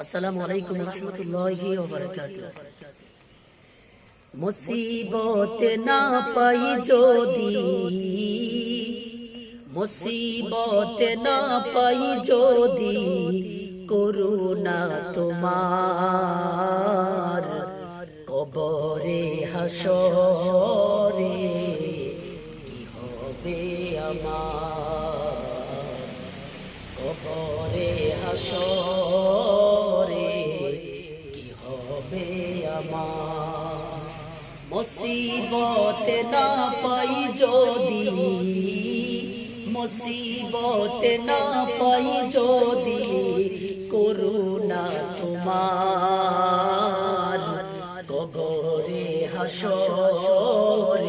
আসসালামু আলাইকুম রহমতুল্লাহি মুসিবত না পাই যদি, মুসিবত না পাই যদি করুণা তোমার কবরে হাসরে কি হবে আমার? মুসিবত না পাই যদি, মুসিবত না পাই যদি করুণা তোমার। কবরে হাসরে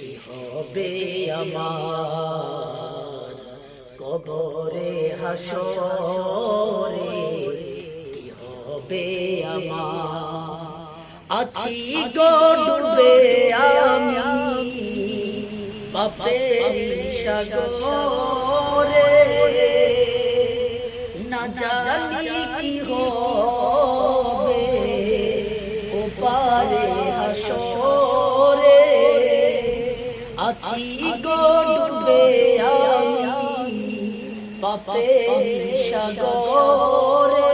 কি হবে আমার? কবরে হাসরে আছি গডবে আমি। পাপের সাগরে। না জানি কি হবে। ও পারে হাসরে। আছি গডবে আমি। পাপের সাগরে।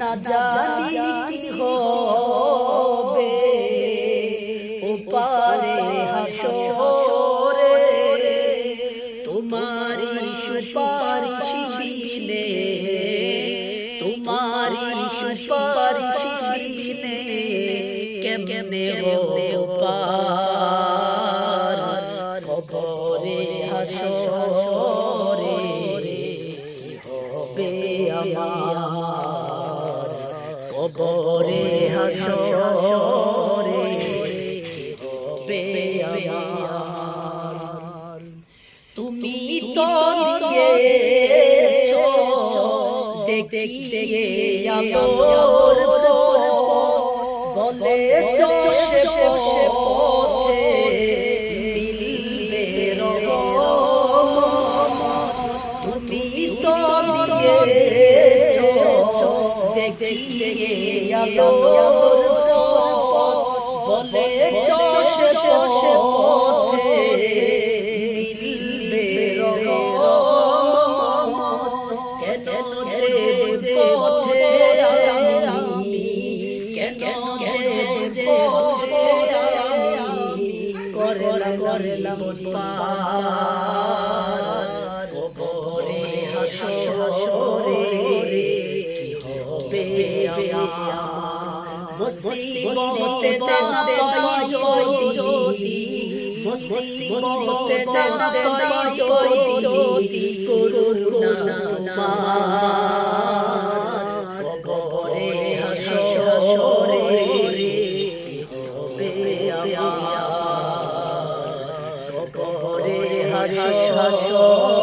না জানি সুপারিশ বিনে কেমনে হবে উপার কবরে হাসরে হবে আমার। কবরে হাসরে হবে আমার। তুমি তো দেখতে বলে চষে বসে পথে মিলবে তুমি তো দেখতে বলে চষে করলাম পার কবরে হাসরে কি হবে মুসিবতে যদি মুসিবতে যদি করুণা হাসরে